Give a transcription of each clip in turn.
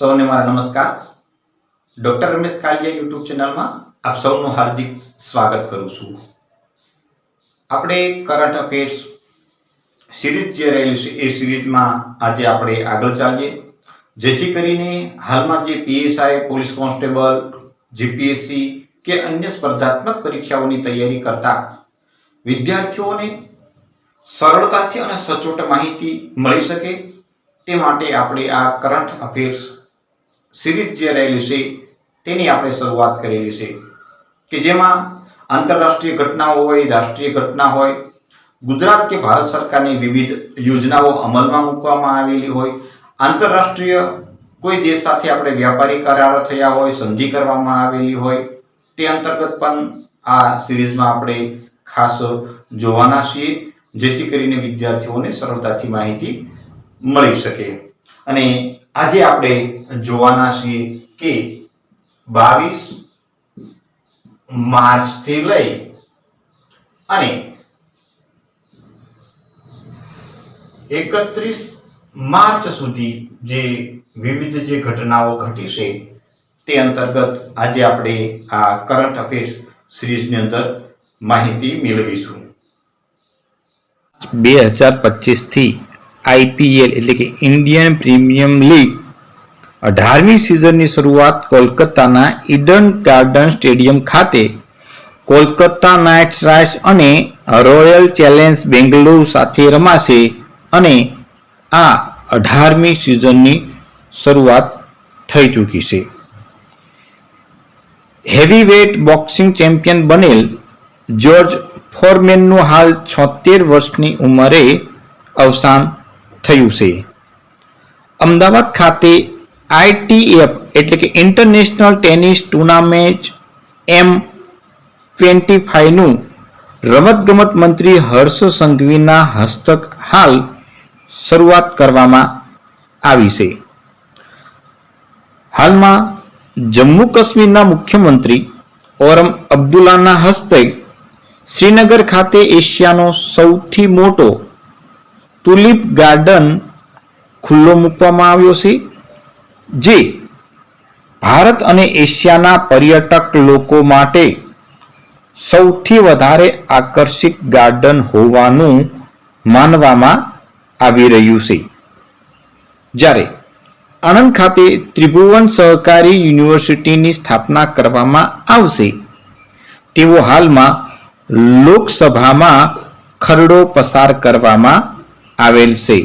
સૌને મારા નમસ્કાર. ડોક્ટર રમેશ કાલિયા યુટ્યુબ ચેનલમાં આપ સૌનું હાર્દિક સ્વાગત કરું છું. આપણે કરંટ અફેર્સ સિરીઝ જે રહેલી છે, એ સિરીઝમાં આજે આપણે આગળ ચાલીએ. જેથી કરીને હાલમાં જે પીએસઆઈ, પોલીસ કોન્સ્ટેબલ, જીપીએસસી કે અન્ય સ્પર્ધાત્મક પરીક્ષાઓની તૈયારી કરતા વિદ્યાર્થીઓને સરળતાથી અને સચોટ માહિતી મળી શકે તે માટે આપણે આ કરંટ અફેર્સ સિરીઝ જે રહેલી છે, તેની આપણે શરૂઆત કરેલી છે. કે જેમાં આંતરરાષ્ટ્રીય ઘટનાઓ હોય, રાષ્ટ્રીય ઘટના હોય, ગુજરાત કે ભારત સરકારની વિવિધ યોજનાઓ અમલમાં મૂકવામાં આવેલી હોય, આંતરરાષ્ટ્રીય કોઈ દેશ સાથે આપણે વ્યાપારી કરાર થયા હોય, સંધિ કરવામાં આવેલી હોય, તે અંતર્ગત પણ આ સિરીઝમાં આપણે ખાસ જોવાના છીએ, જેથી કરીને વિદ્યાર્થીઓને સરળતાથી માહિતી મળી શકે. અને આજે આપણે જોવાના છીએ કે બાવીસ માર્ચથી લઈ અને એકત્રીસ માર્ચ સુધી જે વિવિધ જે ઘટનાઓ ઘટી છે તે અંતર્ગત આજે આપણે આ કરંટ અફેર્સ સિરીઝની અંદર માહિતી મેળવીશું. બે હજાર પચીસથી આઈપીએલ એટલે કે ઇન્ડિયન પ્રીમિયમ લીગ અઢારમી સિઝનની શરૂઆત કોલકાતાના ઈડન ગાર્ડન સ્ટેડિયમ ખાતે કોલકાતા નાઇટ્સ રાઇડર્સ અને રોયલ ચેલેન્જ બેંગલુરુ સાથે રમાશે અને આ અઢારમી સિઝનની શરૂઆત થઈ ચૂકી છે. હેવીવેટ બોક્સિંગ ચેમ્પિયન બનેલ જ્યોર્જ ફોરમેનનું હાલ છોતેર વર્ષની ઉંમરે અવસાન થયું છે. અમદાવાદ ખાતે આઈટીએફ એટલે કે international tennis tournament M twenty ફાઈવનું રમતગમત મંત્રી હર્ષ સંઘવીના હસ્તક હાલ શરૂઆત કરવામાં આવી છે. હાલમાં જમ્મુ કાશ્મીરના મુખ્યમંત્રી ઓરમ અબ્દુલ્લાના હસ્તે શ્રીનગર ખાતે એશિયાનો સૌથી મોટો તુલિપ ગાર્ડન ખુલ્લો મૂકવામાં આવ્યો છે, જે ભારત અને એશિયાના પર્યટક લોકો માટે સૌથી વધારે આકર્ષિત ગાર્ડન હોવાનું માનવામાં આવી રહ્યું છે. જ્યારે આણંદ ખાતે ત્રિભુવન સહકારી યુનિવર્સિટીની સ્થાપના કરવામાં આવશે તેવો હાલમાં લોકસભામાં ખરડો પસાર કરવામાં આવેલ છે.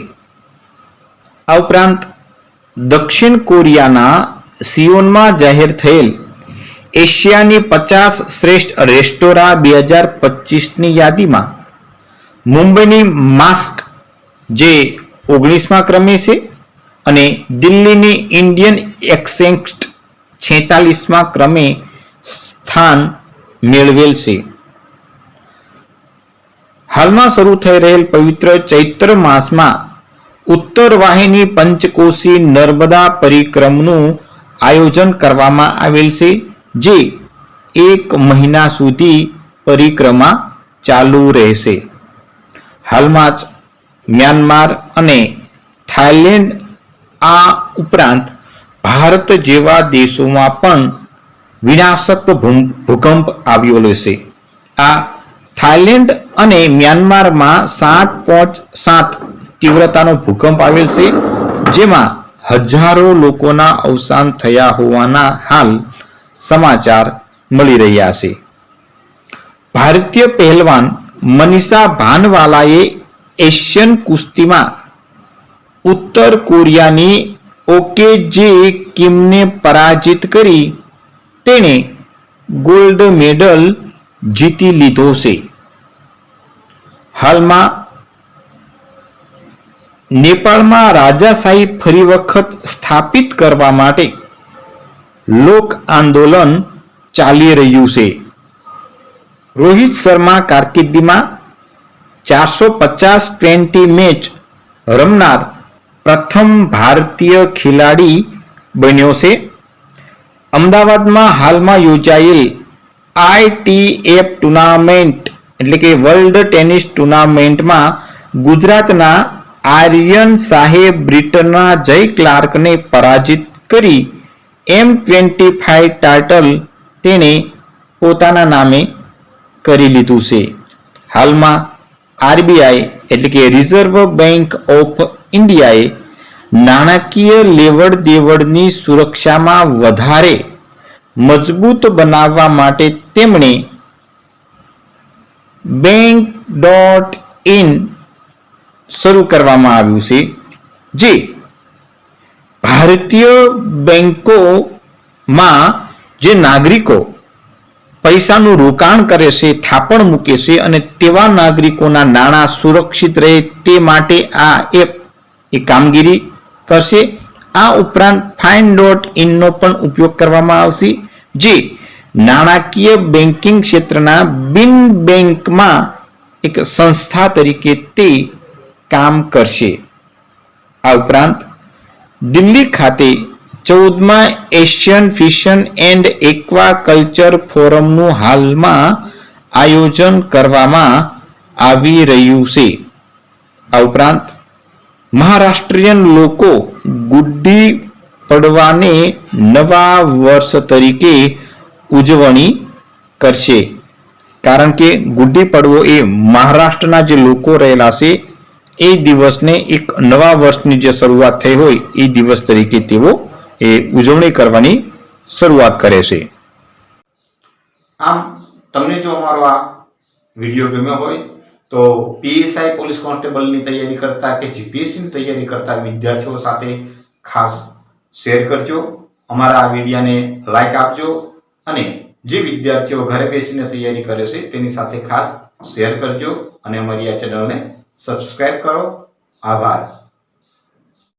આ ઉપરાંત દક્ષિણ કોરિયાના સિયોનમાં જાહેર થયેલ એશિયાની પચાસ શ્રેષ્ઠ રેસ્ટોરાં બે હજાર પચીસની યાદીમાં મુંબઈની માસ્ક જે ઓગણીસમાં ક્રમે છે અને દિલ્હીની ઇન્ડિયન એક્સેન્ટ છેતાલીસમાં ક્રમે સ્થાન મેળવેલ છે. હાલમાં શરૂ થઈ રહેલ પવિત્ર ચૈત્ર માસમાં ઉત્તર વાહિની પંચકોશી નર્મદા પરિક્રમનું આયોજન કરવામાં આવેલ છે, જે એક મહિના સુધી પરિક્રમા ચાલુ રહેશે. હાલમાં જ મ્યાનમાર અને થાઇલેન્ડ આ ઉપરાંત ભારત જેવા દેશોમાં પણ વિનાશક ભૂકંપ આવ્યો છે આ થાઇલેન્ડ અને મ્યાનમારમાં સાત પોઈન્ટ સાત તીવ્રતાનો ભૂકંપ આવેલ છે, જેમાં હજારો લોકોના અવસાન થયા હોવાના હાલ સમાચાર મળી રહ્યા છે. ભારતીય પહેલવાન મનીષા ભાનવાલાએ એશિયન કુસ્તીમાં ઉત્તર કોરિયાની ઓકે જે કિમને પરાજિત કરી, તેણે ગોલ્ડ મેડલ જીતી લીધો છે. હાલમાં નેપાળમાં રાજાશાહી ફરી વખત સ્થાપિત કરવા માટે લોક આંદોલન ચાલી રહ્યું છે. રોહિત શર્મા કારકિર્દીમાં ચારસો પચાસ ટ્વેન્ટી મેચ રમનાર પ્રથમ ભારતીય ખેલાડી બન્યો છે. અમદાવાદમાં હાલમાં યોજાયેલ આઈટીએફ ટુર્નામેન્ટ એટલે કે વર્લ્ડ ટેનિસ ટુર્નામેન્ટમાં ગુજરાતના આર્યન શાહે બ્રિટનના જય ક્લાર્કને પરાજિત કરી એમ ટ્વેન્ટી ફાઈવ ટાઇટલ તેણે પોતાના નામે કરી લીધું છે. હાલમાં આરબીઆઈ એટલે કે રિઝર્વ બેંક ઓફ ઇન્ડિયાએ નાણાકીય લેવડ દેવડની સુરક્ષામાં વધારે મજબૂત બનાવવા માટે તેમણે બેંક ડોટ ઇન શરૂ કરવામાં આવ્યું છે. જે. ભારતીય બેંકોમાં જે નાગરિકો પૈસાનું રોકાણ કરે છે, થાપણ મૂકે છે અને તેવા નાગરિકોના નાણાં સુરક્ષિત રહે તે માટે આ એપ એ કામગીરી કરશે. આ ઉપરાંત ફાઇન ડોટ ઇનનો પણ ઉપયોગ કરવામાં આવશે. જે. નાણાકીય બેન્કિંગ ક્ષેત્રના બિન બેંકમાં એક સંસ્થા તરીકે તે કામ કરશે. આ ઉપરાંત દિલ્હી ખાતે ચૌદમા Asian fission and aquaculture ફોરમનું હાલમાં આયોજન કરવામાં આવી રહ્યું છે. આ ઉપરાંત મહારાષ્ટ્રીયન લોકો ગુડ્ડી પડવાને નવા વર્ષ તરીકે ઉજવણી કરશે. કારણ કે ગુડી પડવો એ મહારાષ્ટ્રના જે લોકો રહેલા છે, એ દિવસને એક નવા વર્ષની જે શરૂઆત થઈ હોય, એ દિવસ તરીકે તેઓ એ ઉજવણી કરવાની શરૂઆત કરે છે. આમ, તમને જો અમારો આ વીડિયો ગમ્યો હોય, તો પીએસઆઈ પોલીસ કોન્સ્ટેબલની તૈયારી કરતા કે જીપીએસસીની તૈયારી કરતા વિદ્યાર્થીઓ સાથે ખાસ શેર કરજો. અમારા આ વિડીયાને લાઈક આપજો. અને જે વિદ્યાર્થીઓ ઘરે બેસીને તૈયારી કરે છે, તેની સાથે ખાસ શેર કરજો અને અમારી આ ચેનલને સબસ્ક્રાઈબ કરો. આભાર.